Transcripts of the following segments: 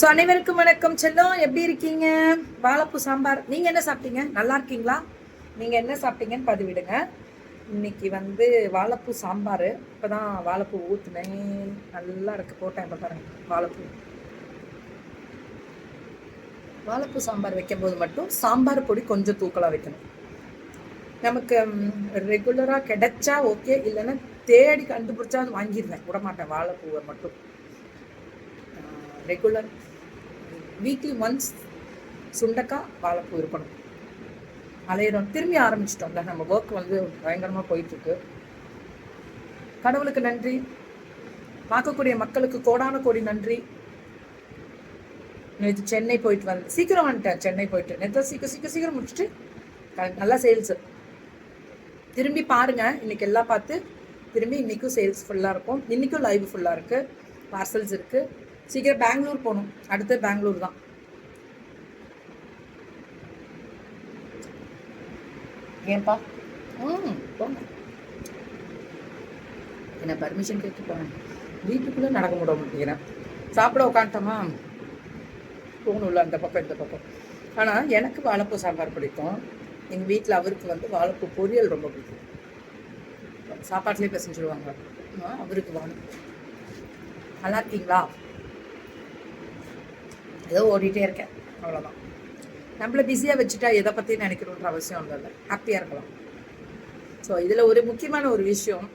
So அனைவருக்கும் வணக்கம். செல்லம் எப்படி இருக்கீங்க? வாழைப்பூ சாம்பார் நீங்கள் என்ன சாப்பிட்டீங்க? நல்லா இருக்கீங்களா? நீங்கள் என்ன சாப்பிட்டீங்கன்னு பதிவிடுங்க. இன்னைக்கு வந்து வாழைப்பூ சாம்பார். இப்போ தான் வாழைப்பூ ஊற்றுனேன் நல்லா இருக்குது போட்டேன் இப்போ பாருங்க. வாழைப்பூ. வாழைப்பூ சாம்பார் வைக்கும்போது மட்டும் சாம்பார் பொடி கொஞ்சம் தூக்கலாக வைக்கணும். நமக்கு ரெகுலராக கிடைச்சா ஓகே இல்லைன்னா தேடி கண்டுபிடிச்சா அது வாங்கிடுவேன். விட மாட்டேன் வாழைப்பூவை மட்டும். ரெகுலர் வீக்லி ஒன்ஸ் சுண்டக்காய் வாழைப்பூ இருக்கணும். அலையிறோம் திரும்பி ஆரம்பிச்சிட்டோம்ல நம்ம ஒர்க் வந்து பயங்கரமாக போயிட்டுருக்கு. கடவுளுக்கு நன்றி. பார்க்கக்கூடிய மக்களுக்கு கோடான கோடி நன்றி. நேற்று சென்னை போயிட்டு வந்தேன் சீக்கிரம் வந்துட்டேன் சென்னை போயிட்டு. நேற்று சீக்கிரம் சீக்கிரம் சீக்கிரம் முடிச்சுட்டு நல்லா சேல்ஸு திரும்பி பாருங்கள் இன்றைக்கி எல்லாம் பார்த்து திரும்பி இன்றைக்கும் சேல்ஸ் ஃபுல்லாக இருக்கும். இன்றைக்கும் லைவ் ஃபுல்லாக இருக்குது பார்சல்ஸ் இருக்குது சீக்கிரம் பெங்களூர் போகணும். அடுத்து பெங்களூர் தான். ஏன்பா? ம் போங்க. என்ன பர்மிஷன் கேட்டு போனேன் வீட்டுக்குள்ளே நடக்க முடிய மாட்டேங்கிறேன் சாப்பிட உட்காந்துட்டோமா? போகணும்ல அந்த பக்கம் இந்த பக்கம். ஆனால் எனக்கு வாழைப்பூ சாம்பார் பிடிக்கும். எங்கள் வீட்டில் அவருக்கு வந்து வாழைப்பூ பொரியல் ரொம்ப பிடிக்கும். சாப்பாட்டிலே பேசிச்சுடுவாங்க அவருக்கு வாங்க நல்லா இருக்கீங்களா? ஏதோ ஓடிட்டே இருக்கேன். அவ்வளோதான் நம்மளை பிஸியாக வச்சுட்டா எதை பற்றி நினைக்கணுன்ற அவசியம் இல்லை. ஹாப்பியாக இருக்கலாம். ஸோ இதில் ஒரு முக்கியமான ஒரு விஷயம்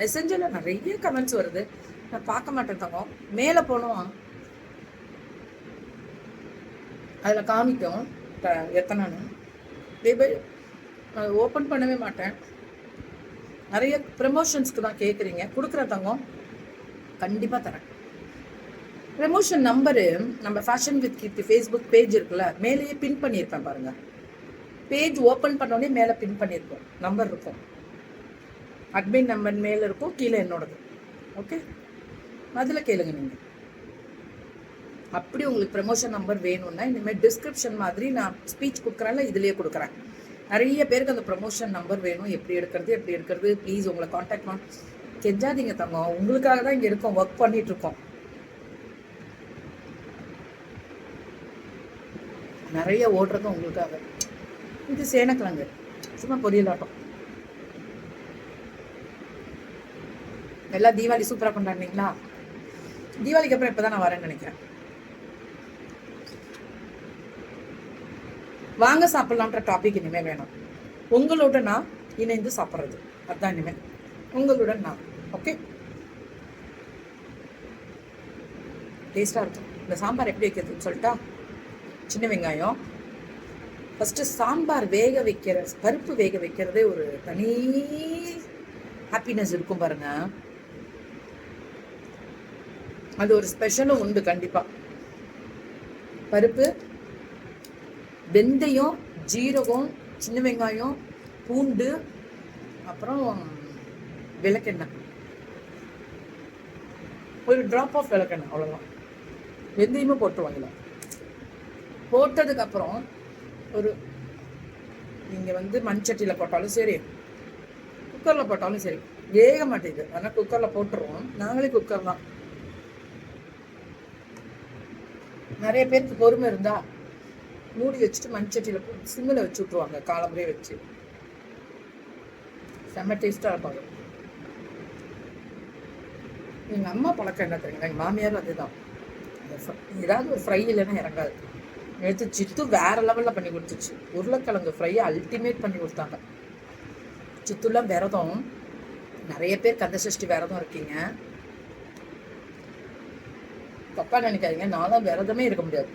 மெசஞ்சரில் நிறைய கமெண்ட்ஸ் வருது. நான் பார்க்க மாட்டேன் தங்கம். மேலே போனோம். அதில் காமிக்கும். எத்தனைன்னு. ஓப்பன் பண்ணவே மாட்டேன். நிறைய ப்ரமோஷன்ஸ்க்கு தான் கேட்குறீங்க கொடுக்குற தங்கம். கண்டிப்பாக தரேன். ப்ரமோஷன் நம்பரு நம்ம fashion with Keerthi Facebook page இருக்குல்ல மேலேயே பின் பண்ணியிருப்பேன் பாருங்க. பேஜ் ஓப்பன் பண்ணோடனே மேலே பின் பண்ணியிருப்போம். நம்பர் இருக்கும். அட்மின் நம்பர் மேலே இருக்கும் கீழே என்னோடது. ஓகே அதில் கேளுங்க நீங்கள் அப்படி உங்களுக்கு ப்ரமோஷன் நம்பர் வேணும்னா இனிமேல் டிஸ்கிரிப்ஷன் மாதிரி நான் ஸ்பீச் கொடுக்குறேன்ல இதுலேயே கொடுக்குறேன். நிறைய பேருக்கு அந்த ப்ரமோஷன் நம்பர் வேணும். எப்படி எடுக்கிறது எப்படி எடுக்கிறது ப்ளீஸ் உங்களை காண்டாக்ட் பண்ண. கெஞ்சாதீங்க தங்கம். உங்களுக்காக தான் இங்கே இருக்கோம் ஒர்க் பண்ணிகிட்ருக்கோம் நிறைய ஓடுறதும் உங்களுக்காக இது சேனக்கிழங்கு. சும்மா பொரியலாட்டம் எல்லாம் தீபாவளி சூப்பராக கொண்டாடுனீங்களா? தீபாவளிக்கு அப்புறம் இப்போ தான் நான் வரேன்னு நினைக்கிறேன். வாங்க சாப்பிட்லான்ற டாபிக் இனிமேல் வேணும். உங்களோட நான் இணைந்து சாப்பிட்றது. அதுதான் இனிமேல் உங்களுடன் நான். ஓகே டேஸ்டாக இருக்கும். இந்த சாம்பார் எப்படி வைக்கிறதுன்னு சொல்லிட்டா? சின்ன வெங்காயம். ஃபஸ்ட்டு சாம்பார் வேக வைக்கிற பருப்பு வேக வைக்கிறதே ஒரு தனி ஹாப்பினஸ் இருக்கும் பாருங்க. அது ஒரு ஸ்பெஷலும் உண்டு கண்டிப்பாக பருப்பு வெந்தயம் ஜீரகம் சின்ன வெங்காயம் பூண்டு அப்புறம் விளக்கெண்ணெய். ஒரு ட்ராப் ஆஃப் விளக்கெண்ணெய் அவ்வளோதான் வெந்தயமும் போட்டுருவாங்களா போட்டதுக்கப்புறம் ஒரு நீங்கள் வந்து மண் சட்டியில் போட்டாலும் சரி குக்கரில் போட்டாலும் சரி வேக மாட்டேங்குது. ஆனால் குக்கரில் போட்டுருவோம். நாங்களே குக்கர் தான். நிறைய பேருக்கு பொறுமை இருந்தா மூடி வச்சுட்டு மண் சட்டியில் போட்டு சிம்மில் வச்சு விட்ருவாங்க காலம்பரே வச்சு. செம்ம டேஸ்ட்டாக இருப்பாங்க எங்கள் அம்மா பழக்கம் என்ன தெரியுங்களா எங்கள் மாமியார் அதுதான். ஏதாவது ஒரு ஃப்ரை இல்லைன்னா இறங்காது. நேற்று சித்து வேற லெவலில் பண்ணி கொடுத்துச்சு. உருளைக்கிழங்கு ஃப்ரையை அல்டிமேட் பண்ணி கொடுத்தாங்க. சித்துலாம் விரதம். நிறைய பேர் கந்த சஷ்டி விரதம் இருக்கீங்க. தப்பா நினைக்காதீங்க. நான் தான் விரதமே இருக்க முடியாது.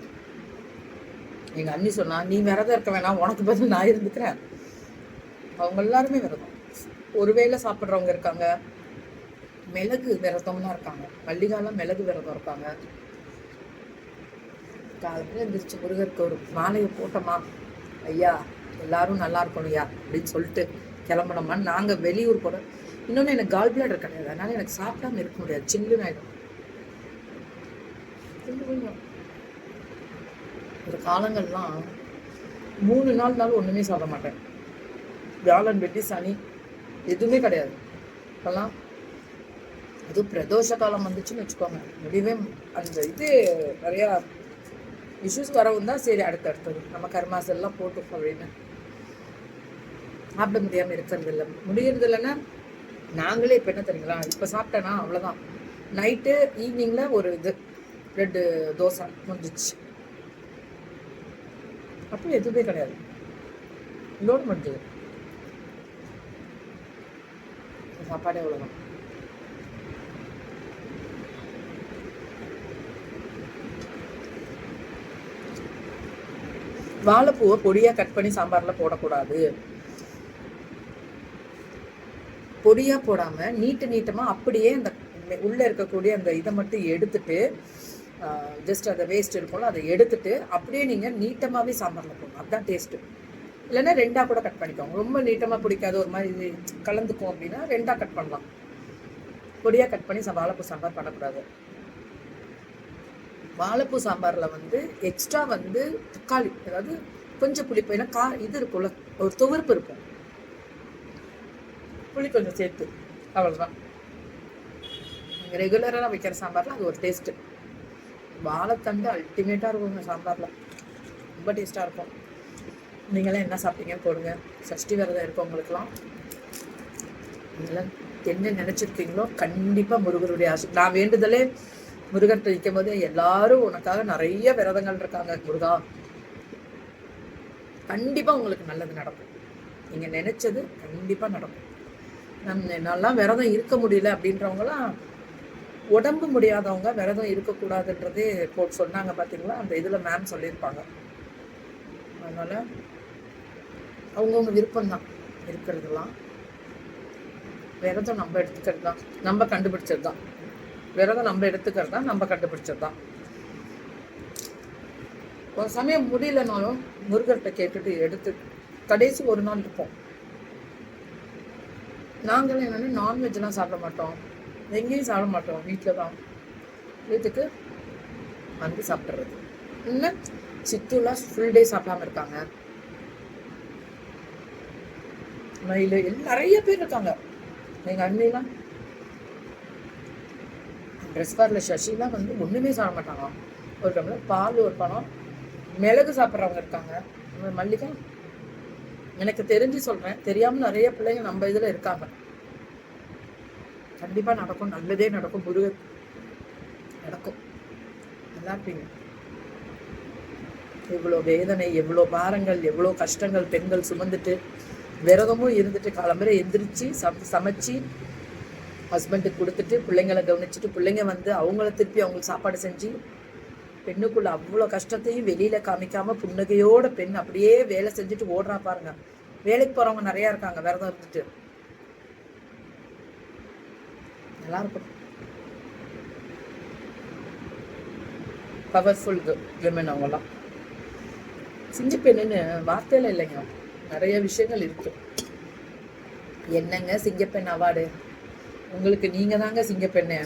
எங்கள் அண்ணி சொன்னா நீ விரதம் இருக்க வேணாம். உனக்கு பதில் நான் இருந்துக்கிறேன். அவங்க எல்லாருமே விரதம். ஒருவேளை சாப்பிட்றவங்க இருக்காங்க. மிளகு விரதம்லாம் இருக்காங்க. மல்லிகாலாம் மிளகு விரதம் இருக்காங்க காலையில் எந்திரிச்சு முருகருக்கு ஒரு மாலையை போட்டோமா? ஐயா எல்லாரும் நல்லா இருக்கணும்யா அப்படின்னு சொல்லிட்டு கிளம்பணுமான்னு நாங்கள் வெளியூர் போகிறோம் இன்னொன்று எனக்கு கால் பிளாடர் கிடையாது. அதனால் எனக்கு சாப்பிடாம இருக்க முடியாது. சில்லுன்னு ஆயிடும் ஒரு காலங்கள்லாம் மூணு நாள் நாள் ஒன்றுமே சாப்பிட மாட்டேன். வியாழன் வெட்டி சனி எதுவுமே கிடையாது. இப்போல்லாம் அதுவும் பிரதோஷ காலம் வந்துச்சுன்னு வச்சுக்கோங்க. முடிவே அந்த இது நிறையா இஷ்யூஸ் வரவும் தான் சரி அடுத்தடுத்தது. நம்ம கர்மாஸ் எல்லாம் போட்டு அப்படின்னு. சாப்பிட முடியாமல் இருக்கிறது இல்லை முடியறது இல்லைன்னா நாங்களே இப்போ என்ன தெரியுங்களா? இப்போ சாப்பிட்டேன்னா அவ்வளோதான் நைட்டு ஈவினிங்கில் ஒரு இது ரெண்டு தோசை முடிஞ்சிச்சு. அப்போ எதுவுமே கிடையாது. லோன் முடிஞ்சது. சாப்பாடே அவ்வளோதான் வாழைப்பூவை பொடியாக கட் பண்ணி சாம்பாரில் போடக்கூடாது. பொடியாக போடாமல் நீட்டு நீட்டமாக அப்படியே அந்த உள்ளே இருக்கக்கூடிய அந்த இதை மட்டும் எடுத்துட்டு ஜஸ்ட் அதை வேஸ்ட் இருக்கும்ல அதை எடுத்துட்டு அப்படியே நீங்கள் நீட்டமாகவே சாம்பாரில் போடணும். அதுதான் டேஸ்ட்டு இல்லைன்னா ரெண்டாக கூட கட் பண்ணிக்கோங்க. ரொம்ப நீட்டமாக பிடிக்காது ஒரு மாதிரி கலந்துக்கும் அப்படின்னா ரெண்டாக கட் பண்ணலாம். பொடியாக கட் பண்ணி வாழைப்பூ சாம்பார் பண்ணக்கூடாது. வாழைப்பூ சாம்பாரில் வந்து எக்ஸ்ட்ரா வந்து தக்காளி அதாவது கொஞ்சம் புளிப்பு ஏன்னா கா இது இருக்கும்ல ஒரு துவர்ப்பு இருக்கும். புளி கொஞ்சம் சேர்த்து அவ்வளோதான் நீங்கள் ரெகுலராக வைக்கிற சாம்பாரில் அது ஒரு டேஸ்ட்டு வாழைத்தண்டு அல்டிமேட்டாக இருக்குங்க சாம்பாரில். ரொம்ப டேஸ்ட்டாக இருக்கும். நீங்களாம் என்ன சாப்பிட்டீங்கன்னு போடுங்க. சஷ்டி விரதம் இருக்கவங்களுக்குலாம் நீங்களாம் என்ன நினச்சிருக்கீங்களோ கண்டிப்பாக முருகருடைய ஆசை நான் வேண்டுதலே முருகர்கிட்ட நிற்கும் போது எல்லாரும் உனக்காக நிறைய விரதங்கள் இருக்காங்க முருகா. கண்டிப்பாக உங்களுக்கு நல்லது நடக்கும். நீங்கள் நினச்சது கண்டிப்பாக நடக்கும். நம் நல்லா விரதம் இருக்க முடியல அப்படின்றவங்களாம் உடம்பு முடியாதவங்க விரதம் இருக்கக்கூடாதுன்றதே போட்டு சொன்னாங்க பார்த்தீங்களா அந்த இதில் மேம் சொல்லியிருப்பாங்க. அதனால் அவங்கவுங்க விருப்பம்தான் இருக்கிறதுலாம். விரதம் நம்ம எடுத்துக்கிறது தான் நம்ம கண்டுபிடிச்சது தான் விரதம் நம்ம எடுத்துக்கிறது தான் நம்ம கண்டுபிடிச்சது தான். ஒரு சமயம் முடியலனாலும் முருகர்கிட்ட கேட்டுட்டு எடுத்து கடைசி ஒரு நாள் இருப்போம். நாங்களும் என்னென்னா நான்வெஜ்லாம் சாப்பிட மாட்டோம். எங்கேயும் சாப்பிட மாட்டோம் வீட்டில் தான். வீட்டுக்கு வந்து சாப்பிட்றது இன்னும் சித்தூர்லாம் ஃபுல் டே சாப்பிடாம இருக்காங்க. மயில் நிறைய பேர் இருக்காங்க. எங்கள் அண்ணிலாம் ட்ரெஸ் பார்ல சசிலாம் வந்து ஒன்றுமே சாப்பிட மாட்டாங்க. ஒரு டம்ளர் பால் ஒரு பழம் மிளகு சாப்பிட்றவங்க இருக்காங்க. மல்லிகா எனக்கு தெரிஞ்சு சொல்கிறேன் தெரியாமல் நிறைய பிள்ளைங்க நம்ம இதில் இருக்காங்க. கண்டிப்பாக நடக்கும் நல்லதே நடக்கும் முருக நடக்கும். நல்லா இருப்பீங்க. எவ்வளோ வேதனை எவ்வளோ பாரங்கள் எவ்வளோ கஷ்டங்கள் பெண்கள் சுமந்துட்டு விரதமும் இருந்துட்டு காலம்பரை எந்திரிச்சு சமைச்சு ஹஸ்பண்டுக்கு கொடுத்துட்டு பிள்ளைங்களை கவனிச்சுட்டு பிள்ளைங்க வந்து அவங்கள திருப்பி அவங்களுக்கு சாப்பாடு செஞ்சு பெண்ணுக்குள்ள அவ்வளோ கஷ்டத்தையும் வெளியில காமிக்காம புன்னகையோட பெண் அப்படியே வேலை செஞ்சுட்டு ஓடுறா பாருங்க. வேலைக்கு போறவங்க நிறைய இருக்காங்க விரதம் இருந்துட்டு. நல்லா இருக்கும். பவர்ஃபுல் விமன் அவங்களாம் சிஞ்சு பெண்ணுன்னு வார்த்தையில இல்லைங்க. நிறைய விஷயங்கள் இருக்கு. என்னங்க சிங்கப்பெண் அவார்டு? உங்களுக்கு நீங்க தாங்க சிங்கப்பெண்ணு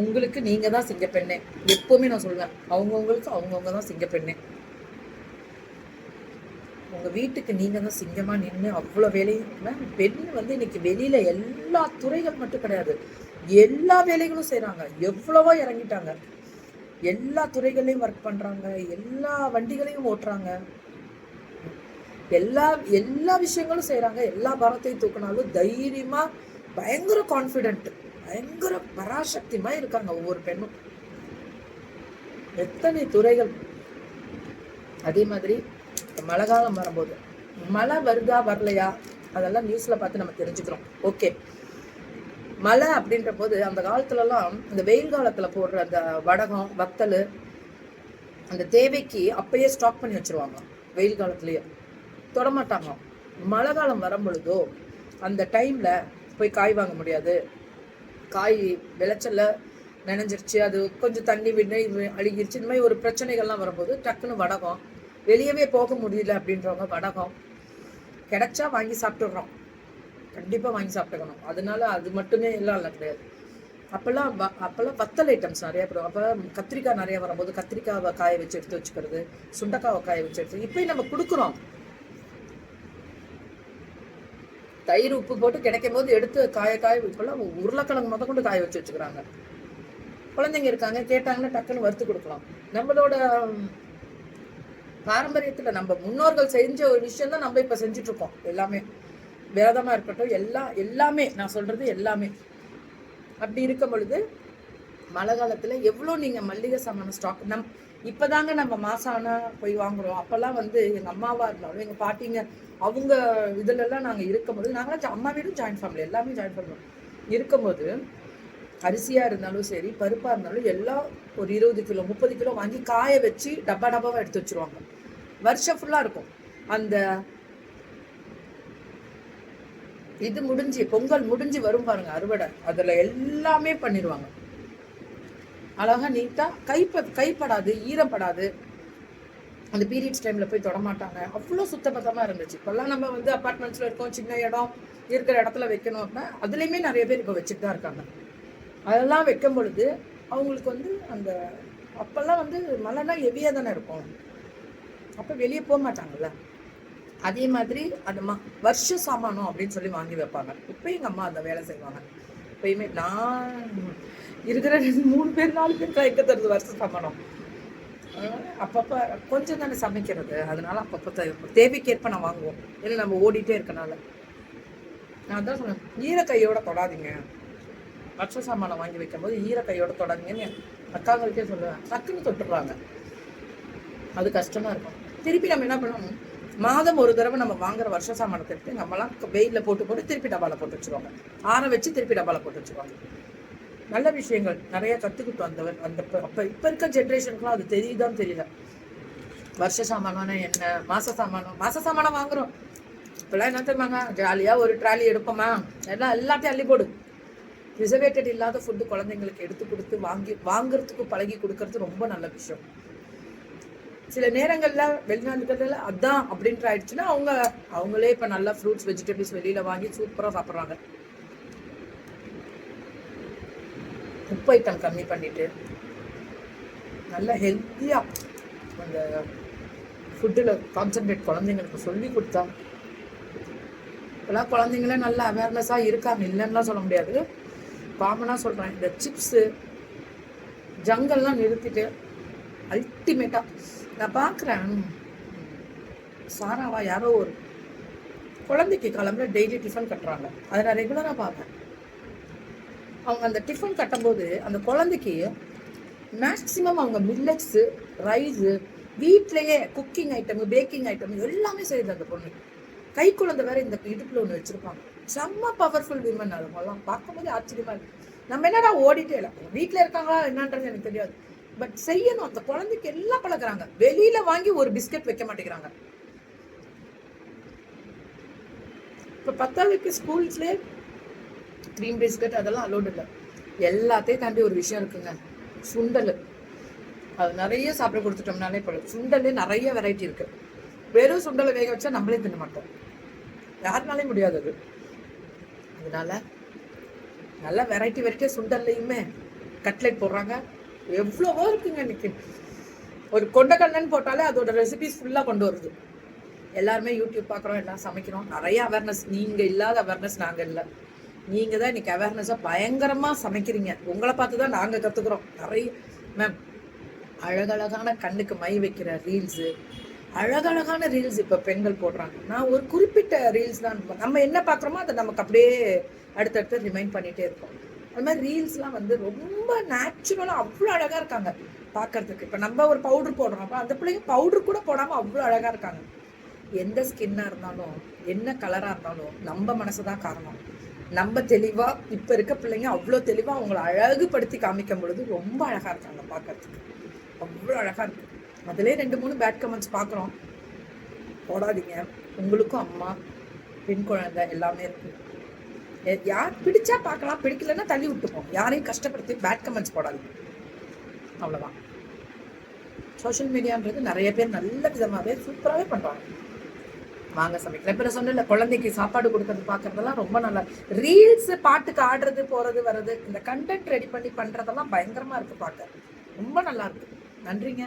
உங்களுக்கு நீங்க தான் சிங்கப்பெண்ணே எப்பவுமே நான் சொல்லுவேன் அவங்கவுங்களுக்கு அவங்கவுங்க தான் சிங்கப்பெண்ணே உங்க வீட்டுக்கு நீங்க தான் சிங்கமா நின்று அவ்வளோ வேலையும் பெண் வந்து இன்னைக்கு வெளியில எல்லா துறைகள் மட்டும் கிடையாது. எல்லா வேலைகளும் செய்கிறாங்க எவ்வளவோ இறங்கிட்டாங்க. எல்லா துறைகள்லையும் ஒர்க் பண்றாங்க. எல்லா வண்டிகளையும் ஓட்டுறாங்க. எல்லா எல்லா விஷயங்களும் செய்கிறாங்க எல்லா பாரத்தையும் தூக்கினாலும் தைரியமாக பயங்கர கான்ஃபிடென்ட் பயங்கர பராசக்திமாக இருக்காங்க ஒவ்வொரு பெண்ணும். எத்தனை துறைகள். அதே மாதிரி மழை காலம் வரும்போது. மழை வருதா வரலையா? அதெல்லாம் நியூஸில் பார்த்து நம்ம தெரிஞ்சுக்கிறோம். ஓகே மழை அப்படின்ற போது அந்த காலத்துலலாம் இந்த வெயில் காலத்தில் போடுற அந்த வடகம் வத்தல் அந்த தேவைக்கு அப்பயே ஸ்டாக் பண்ணி வச்சுருவாங்க. வெயில் காலத்துலேயே. தொடமாட்டாங்க. மழை காலம் வரும் பொழுதோ அந்த டைமில் போய் காய் வாங்க முடியாது. காய் விளைச்சலில் நினைஞ்சிருச்சு. அது கொஞ்சம் தண்ணி விண்ணை அழுகிருச்சு. இந்த மாதிரி ஒரு பிரச்சனைகள்லாம் வரும்போது டக்குன்னு வடகம். வெளியவே போக முடியல அப்படின்றவங்க வடகம். கிடைச்சா வாங்கி சாப்பிட்டுடுறோம் கண்டிப்பாக வாங்கி சாப்பிட்டுக்கணும். அதனால அது மட்டுமே எல்லாம் இல்லை கிடையாது. அப்போல்லாம் அப்போல்லாம் வத்தல் ஐட்டம்ஸ் நிறையா போடும் அப்போ கத்திரிக்காய் நிறையா வரும்போது கத்திரிக்காவை காய வச்சு எடுத்து வச்சுக்கிறது சுண்டக்காவை காய வச்சு எடுத்து இப்போயும் நம்ம கொடுக்குறோம். தயிர் உப்பு போட்டு கிடைக்கும் போது எடுத்து காய காய இப்பெல்லாம் உருளைக்கிழங்கு முத கொண்டு காய வச்சு வச்சுக்கிறாங்க. குழந்தைங்க இருக்காங்க கேட்டாங்கன்னா டக்குன்னு வறுத்து கொடுக்கலாம். நம்மளோட பாரம்பரியத்துல நம்ம முன்னோர்கள் செஞ்ச ஒரு விஷயம் தான் நம்ம இப்ப செஞ்சுட்டு இருக்கோம் எல்லாமே. விரதமா இருக்கட்டும் எல்லாம் எல்லாமே நான் சொல்றது எல்லாமே. அப்படி இருக்கும் பொழுது மழை காலத்துல எவ்வளோ நீங்க மல்லிகை சாமான ஸ்டாக் நம் இப்பதாங்க நம்ம மாசானா போய் வாங்குறோம். அப்பெல்லாம் வந்து எங்க அம்மாவா இருந்தாலும் எங்க பாட்டிங்க அவங்க இதுல எல்லாம் நாங்க இருக்கும்போது நாங்களாம் அம்மா வீடும் ஜாயின் ஃபேமிலி எல்லாமே ஜாயின் பண்ணுவோம் இருக்கும்போது அரிசியா இருந்தாலும் சரி பருப்பா இருந்தாலும் எல்லாம் ஒரு இருபது கிலோ முப்பது கிலோ வாங்கி காய வச்சு டப்பா டப்பாவா எடுத்து வச்சிருவாங்க. வருஷம் ஃபுல்லா இருக்கும். அந்த இது முடிஞ்சு பொங்கல் முடிஞ்சு வரும் பாருங்க அறுவடை. அதுல எல்லாமே பண்ணிடுவாங்க அழகா நீட்டாக கைப்ப கைப்படாது ஈரப்படாது. அந்த பீரியட்ஸ் டைமில் போய் தொடமாட்டாங்க அவ்வளோ சுத்தபத்தமாக இருந்துச்சு. இப்போல்லாம் நம்ம வந்து அப்பார்ட்மெண்ட்ஸில் இருக்கோம் சின்ன இடம் இருக்கிற இடத்துல வைக்கணும் அப்படின்னா அதுலேயுமே நிறைய பேர் இப்போ வச்சுட்டு தான் இருக்காங்க. அதெல்லாம் வைக்கும் பொழுது அவங்களுக்கு வந்து அந்த அப்போல்லாம் வந்து மழைனா ஹெவியாக தானே இருக்கும். அப்போ வெளியே போக மாட்டாங்கல்ல. அதே மாதிரி அந்த மா வருஷ சாமானம் அப்படின்னு சொல்லி வாங்கி வைப்பாங்க. இப்போ எங்கள் அம்மா அந்த வேலை செய்வாங்க. எப்பயுமே நான் இருக்கிற ரெண்டு மூணு பேர் நாலு பேர் தான் தருது வருஷம் சாமானம் அப்பப்போ கொஞ்சம் தானே சமைக்கிறது. அதனால அப்பப்போ தே- தேவைக்கேற்ப நான் வாங்குவோம். இல்லை நம்ம ஓடிட்டே இருக்கனால. நான் தான் சொன்னேன் ஈர கையோட தொடாதீங்க. வருஷ சாமானை வாங்கி வைக்கும்போது ஈர கையோட தொடாதீங்கன்னு அக்காங்களுக்கே சொல்லுவேன். டக்குன்னு தொட்டுடுறாங்க. அது கஷ்டமாக இருக்கும். திருப்பி நம்ம என்ன பண்ணணும்? மாதம் ஒரு தடவை நம்ம வாங்குற வருஷ சாமானத்தை எடுத்து நம்மலாம் வெயிலில் போட்டு போட்டு திருப்பி டப்பால போட்டு வச்சுருவாங்க. ஆற வச்சு திருப்பி டப்பால போட்டு வச்சுருவாங்க. நல்ல விஷயங்கள். நிறைய கற்றுக்கிட்டோம் அந்த அந்த அப்போ இப்போ இருக்க ஜென்ரேஷனுக்குலாம் அது தெரியுதான் தெரியல. வருஷ சாமானம் என்ன? மாச சாமானம் மாச சாமானம் வாங்குறோம். இப்போலாம் என்ன தெரியுமாங்க? ஜாலியாக ஒரு ட்ராலி எடுப்போமா? எல்லாம் எல்லாத்தையும் அள்ளி போடு. ரிசர்வேட்டட் இல்லாத ஃபுட்டு குழந்தைங்களுக்கு எடுத்து கொடுத்து வாங்கி வாங்குறதுக்கு பழகி கொடுக்கறது ரொம்ப நல்ல விஷயம். சில நேரங்களில் வெளிநாடுகள்ல அதான் அப்படின்ட்டு ஆயிடுச்சுன்னா அவங்க அவங்களே இப்போ நல்லா ஃப்ரூட்ஸ் வெஜிடபிள்ஸ் வெளியில் வாங்கி சூப்பராக சாப்பிட்றாங்க. உப்பு ஐட்டம் கம்மி பண்ணிட்டு நல்ல ஹெல்த்தியாக அந்த ஃபுட்டில் கான்சன்ட்ரேட் குழந்தைங்களுக்கு சொல்லி கொடுத்தா. இப்போலாம் குழந்தைங்களே நல்ல அவேர்னஸாக இருக்காங்க. இல்லைன்னுலாம் சொல்ல முடியாது. காமனாக சொல்கிறேன் இந்த சிப்ஸு ஜங்கல்லாம் நிறுத்திட்டு அல்டிமேட்டாக நான் பார்க்குறேன். சாராவா யாரோ ஒரு குழந்தைக்கு கிளம்புற டெய்லி டிஃபன் கட்டுறாங்க. அதை நான் ரெகுலராக பார்ப்பேன். அவங்க அந்த டிஃபன் கட்டும்போது அந்த குழந்தைக்கு மேக்ஸிமம் அவங்க மில்லட்ஸு ரைஸு வீட்லேயே குக்கிங் ஐட்டம் பேக்கிங் ஐட்டம் எல்லாமே செய்யுது அந்த பொண்ணு. கை குழந்தை வேற இந்த இடுப்பில் ஒன்று வச்சுருப்பாங்க. செம்ம பவர்ஃபுல் விமன் அவங்கெல்லாம் பார்க்கும்போது ஆச்சரியமா இருக்கு. நம்ம என்னடா ஓடிட்டே இல்லை. வீட்டில் இருக்காங்களா என்னன்றது எனக்கு தெரியாது. பட் செய்யணும். அந்த குழந்தைக்கு எல்லாம் பழகுறாங்க. வெளியில வாங்கி ஒரு பிஸ்கட் வைக்க மாட்டேங்கிறாங்க. இப்போ பத்தாவதுக்கு ஸ்கூல்ஸ்லேயே க்ரீம் பிஸ்கட் அதெல்லாம் அலோடு இல்லை. எல்லாத்தையும் தாண்டி ஒரு விஷயம் இருக்குங்க. சுண்டல். அது நிறைய சாப்பிட கொடுத்துட்டோம்னாலே போதும். சுண்டல்லே நிறைய வெரைட்டி இருக்கு. வெறும் சுண்டலை வேக வச்சா நம்மளே தின்ன மாட்டோம். யாருனாலே முடியாது அது. அதனால நல்ல வெரைட்டி வெரைட்டியாக சுண்டல்லையுமே கட்லெட் போடுறாங்க. எவ்வளவோ இருக்குங்க இன்னைக்கு. ஒரு கொண்டக்கடலைன்னு போட்டாலே அதோட ரெசிபிஸ் ஃபுல்லாக கொண்டு வருது. எல்லாருமே யூடியூப் பார்க்குறோம் எல்லாம் சமைக்கிறோம். நிறைய அவேர்னஸ் நீங்கள் இல்லாத அவேர்னஸ் நாங்கள் இல்லை. நீங்கள் தான் இன்னைக்கு அவேர்னஸாக பயங்கரமாக சமைக்கிறீங்க. உங்களை பார்த்து தான் நாங்கள் கற்றுக்குறோம் நிறைய மேம் அழகழகான கண்ணுக்கு மை வைக்கிற ரீல்ஸு அழகழகான ரீல்ஸ் இப்போ பெண்கள் போடுறாங்க. நான் ஒரு குறிப்பிட்ட ரீல்ஸ் தான் நம்ம என்ன பார்க்குறோமோ அதை நமக்கு அப்படியே அடுத்தடுத்து ரிமைண்ட் பண்ணிகிட்டே இருக்கோம். அது மாதிரி ரீல்ஸ்லாம் வந்து ரொம்ப நேச்சுரலாக அவ்வளோ அழகாக இருக்காங்க பார்க்கறதுக்கு இப்போ நம்ம ஒரு பவுடர் போடுறோம். அப்போ அந்த பிள்ளைங்க பவுடர் கூட போடாமல் அவ்வளோ அழகாக இருக்காங்க. எந்த ஸ்கின்னாக இருந்தாலும் என்ன கலராக இருந்தாலும் நம்ம மனசு தான் காரணம். நம்ம தெளிவாக இப்போ இருக்க பிள்ளைங்க அவ்வளோ தெளிவாக அவங்கள அழகுபடுத்தி காமிக்கும் பொழுது ரொம்ப அழகாக இருக்காங்க பார்க்கறதுக்கு அவ்வளோ அழகாக இருக்கு. அதுலேயே ரெண்டு மூணு பேட் கமெண்ட்ஸ் பார்க்குறோம் போடாதீங்க. உங்களுக்கும் அம்மா பெண் குழந்தை எல்லாமே இருக்குது யார் பிடிச்சா பார்க்கலாம் பிடிக்கலன்னா தள்ளி விட்டுப்போம். யாரையும் கஷ்டப்படுத்தி பேட் கமெண்ட்ஸ் போடாது அவ்வளோதான் சோஷியல் மீடியான்றது நிறைய பேர் நல்ல விதமாகவே சூப்பராகவே பண்ணுறாங்க வாங்க சமைக்கலாம் இப்போ சொன்ன குழந்தைக்கு சாப்பாடு கொடுக்கறது பார்க்கறதெல்லாம் ரொம்ப நல்லா ரீல்ஸ் பாட்டுக்கு ஆடுறது போறது வர்றது இந்த கண்டென்ட் ரெடி பண்ணி பண்றதெல்லாம் பயங்கரமா இருக்கு பார்க்க. ரொம்ப நல்லா இருக்கு. நன்றிங்க.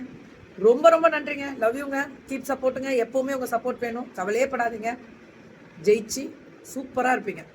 ரொம்ப ரொம்ப நன்றிங்க. லவ் யூங்க கீப் சப்போர்ட்டுங்க எப்பவுமே உங்க சப்போர்ட் வேணும். கவலையே படாதீங்க. ஜெயிச்சு சூப்பரா இருப்பீங்க.